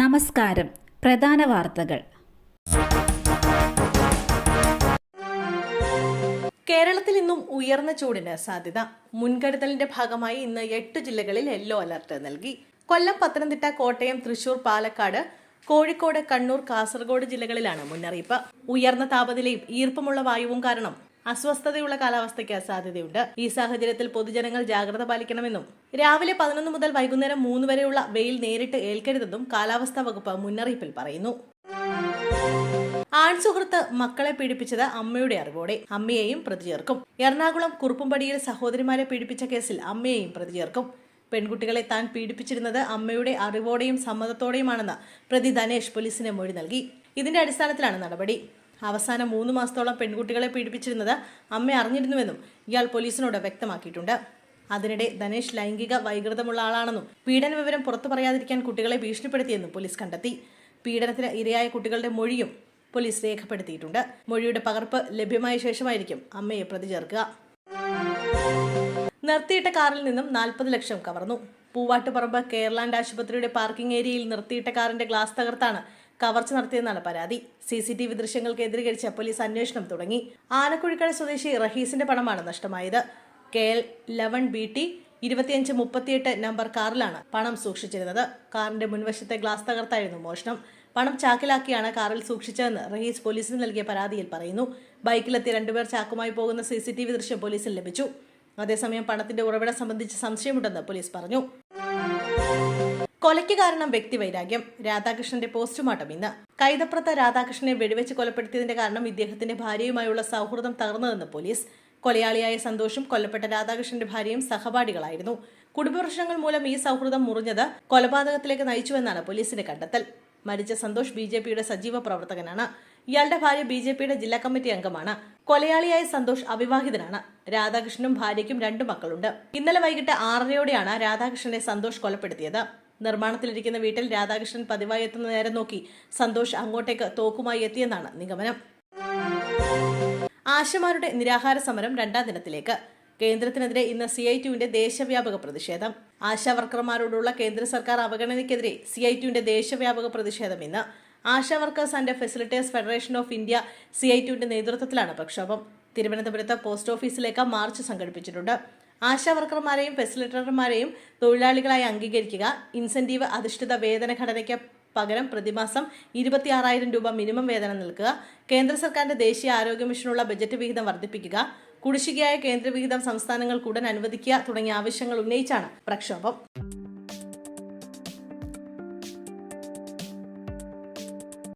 നമസ്കാരം. പ്രധാന വാർത്തകൾ. കേരളത്തിൽ ഇന്നും ഉയർന്ന ചൂടിന് സാധ്യത. മുൻകരുതലിന്റെ ഭാഗമായി ഇന്ന് എട്ട് ജില്ലകളിൽ യെല്ലോ അലർട്ട് നൽകി. കൊല്ലം പത്തനംതിട്ട കോട്ടയം തൃശൂർ പാലക്കാട് കോഴിക്കോട് കണ്ണൂർ കാസർഗോഡ് ജില്ലകളിലാണ് മുന്നറിയിപ്പ്. ഉയർന്ന താപനിലയും ഈർപ്പമുള്ള വായുവും കാരണം അസ്വസ്ഥതയുള്ള കാലാവസ്ഥയ്ക്ക് സാധ്യതയുണ്ട്. ഈ സാഹചര്യത്തിൽ പൊതുജനങ്ങൾ ജാഗ്രത പാലിക്കണമെന്നും രാവിലെ പതിനൊന്ന് മുതൽ വൈകുന്നേരം മൂന്ന് വരെയുള്ള വെയിൽ നേരിട്ട് ഏൽക്കരുതെന്നും കാലാവസ്ഥാ വകുപ്പ് മുന്നറിയിപ്പിൽ പറയുന്നു. ആൺസുഹൃത്ത് മക്കളെ പീഡിപ്പിച്ചത് അമ്മയുടെ അറിവോടെ അമ്മയെയും പ്രതി ചേർക്കും എറണാകുളം കുറുപ്പുംപടിയിൽ സഹോദരിമാരെ പീഡിപ്പിച്ച കേസിൽ അമ്മയെയും പ്രതി ചേർക്കും പെൺകുട്ടികളെ താൻ പീഡിപ്പിച്ചിരുന്നത് അമ്മയുടെ അറിവോടെയും സമ്മതത്തോടെയുമാണെന്ന് പ്രതി ധനേഷ് പോലീസിന് മൊഴി നൽകി. ഇതിന്റെ അടിസ്ഥാനത്തിലാണ് നടപടി. അവസാന മൂന്ന് മാസത്തോളം പെൺകുട്ടികളെ പീഡിപ്പിച്ചിരുന്നത് അമ്മ അറിഞ്ഞിരുന്നുവെന്നും ഇയാൾ പോലീസിനോട് വ്യക്തമാക്കിയിട്ടുണ്ട്. അതിനിടെ ധനേഷ് ലൈംഗിക വൈകൃതമുള്ള ആളാണെന്നും പീഡന വിവരം പുറത്തു പറയാതിരിക്കാൻ കുട്ടികളെ ഭീഷണിപ്പെടുത്തിയെന്നും പോലീസ് കണ്ടെത്തി. പീഡനത്തിന് ഇരയായ കുട്ടികളുടെ മൊഴിയും പോലീസ് രേഖപ്പെടുത്തിയിട്ടുണ്ട്. മൊഴിയുടെ പകർപ്പ് ലഭ്യമായ ശേഷമായിരിക്കും അമ്മയെ പ്രതി ചേർക്കുക. നിർത്തിയിട്ട കാറിൽ നിന്നും നാൽപ്പത് ലക്ഷം കവർന്നു. പൂവാട്ടുപറമ്പ് കേരളാൻഡ് ആശുപത്രിയുടെ പാർക്കിംഗ് ഏരിയയിൽ നിർത്തിയിട്ട കാറിന്റെ ഗ്ലാസ് തകർത്താണ് കവർച്ച നടത്തിയെന്നാണ് പരാതി. സി സി ടി വി ദൃശ്യങ്ങൾ കേന്ദ്രീകരിച്ച് പോലീസ് അന്വേഷണം തുടങ്ങി. ആനക്കുഴിക്കട സ്വദേശി റഹീസിന്റെ പണമാണ് നഷ്ടമായത്. K L eleven B T ഇരുപത്തിയഞ്ച് മുപ്പത്തിയെട്ട് നമ്പർ കാറിലാണ് പണം സൂക്ഷിച്ചിരുന്നത്. കാറിന്റെ മുൻവശത്തെ ഗ്ലാസ് തകർത്തായിരുന്നു മോഷണം. പണം ചാക്കിലാക്കിയാണ് കാറിൽ സൂക്ഷിച്ചതെന്ന് റഹീസ് പോലീസിന് നൽകിയ പരാതിയിൽ പറയുന്നു. ബൈക്കിലെത്തി രണ്ടുപേർ ചാക്കുമായി പോകുന്ന സി സി ടി വി ദൃശ്യം പോലീസിൽ ലഭിച്ചു. അതേസമയം പണത്തിന്റെ ഉറവിടം സംബന്ധിച്ച് സംശയമുണ്ടെന്ന് പോലീസ് പറഞ്ഞു. കൊലയ്ക്ക് കാരണം വ്യക്തിവൈരാഗ്യം രാധാകൃഷ്ണന്റെ പോസ്റ്റ്മോർട്ടം ഇന്ന്. കൈതപ്രത്ത രാധാകൃഷ്ണനെ വെടിവെച്ച് കൊലപ്പെടുത്തിയതിന്റെ കാരണം ഇദ്ദേഹത്തിന്റെ ഭാര്യയുമായുള്ള സൗഹൃദം തകർന്നതെന്ന് പോലീസ്. കൊലയാളിയായ സന്തോഷും കൊല്ലപ്പെട്ട രാധാകൃഷ്ണന്റെ ഭാര്യയും സഹപാഠികളായിരുന്നു. കുടുംബപ്രശ്നങ്ങൾ മൂലം ഈ സൗഹൃദം മുറിഞ്ഞത് കൊലപാതകത്തിലേക്ക് നയിച്ചുവെന്നാണ് പോലീസിന്റെ കണ്ടെത്തൽ. മരിച്ച സന്തോഷ് ബി ജെ പിയുടെ സജീവ പ്രവർത്തകനാണ്. ഇയാളുടെ ഭാര്യ ബി ജെ പിയുടെ ജില്ലാ കമ്മിറ്റി അംഗമാണ്. കൊലയാളിയായ സന്തോഷ് അവിവാഹിതനാണ്. രാധാകൃഷ്ണനും ഭാര്യയ്ക്കും രണ്ടു മക്കളുണ്ട്. ഇന്നലെ വൈകിട്ട് ആറരയോടെയാണ് രാധാകൃഷ്ണനെ സന്തോഷ് കൊലപ്പെടുത്തിയത്. നിർമ്മാണത്തിലിരിക്കുന്ന വീട്ടിൽ രാധാകൃഷ്ണൻ പതിവായി എത്തുന്ന നേരം നോക്കി സന്തോഷ് അങ്ങോട്ടേക്ക് തോക്കുമായി എത്തിയെന്നാണ് നിഗമനം. ആശമാരുടെ നിരാഹാര സമരം രണ്ടാം ദിനത്തിലേക്ക്. കേന്ദ്രത്തിനെതിരെ ഇന്ന് സി ഐ ടുവിന്റെ ദേശവ്യാപക പ്രതിഷേധം. ആശാവർക്കർമാരോടുള്ള കേന്ദ്ര സർക്കാർ അവഗണനയ്ക്കെതിരെ സി ഐ ടുവിന്റെ ദേശവ്യാപക പ്രതിഷേധം ഇന്ന്. ASHA workers and facilitators federation of India C I ടുവിന്റെ നേതൃത്വത്തിലാണ് പ്രക്ഷോഭം. തിരുവനന്തപുരത്ത് പോസ്റ്റ് ഓഫീസിലേക്ക് മാർച്ച് സംഘടിപ്പിച്ചിട്ടുണ്ട്. ആശാ ഫെസിലിറ്റേറ്റർമാരെയും തൊഴിലാളികളായി അംഗീകരിക്കുക. ഇൻസെന്റീവ് അധിഷ്ഠിത വേതന ഘടനയ്ക്ക് പകരം പ്രതിമാസം ഇരുപത്തിയാറായിരം രൂപ മിനിമം വേതനം നൽകുക. കേന്ദ്ര സർക്കാരിന്റെ ദേശീയ ആരോഗ്യ മിഷനുള്ള ബജറ്റ് വിഹിതം വർദ്ധിപ്പിക്കുക. കുടിശ്ശികയായ കേന്ദ്ര വിഹിതം സംസ്ഥാനങ്ങൾക്ക് ഉടൻ അനുവദിക്കുക തുടങ്ങിയ ആവശ്യങ്ങൾ ഉന്നയിച്ചാണ് പ്രക്ഷോഭം.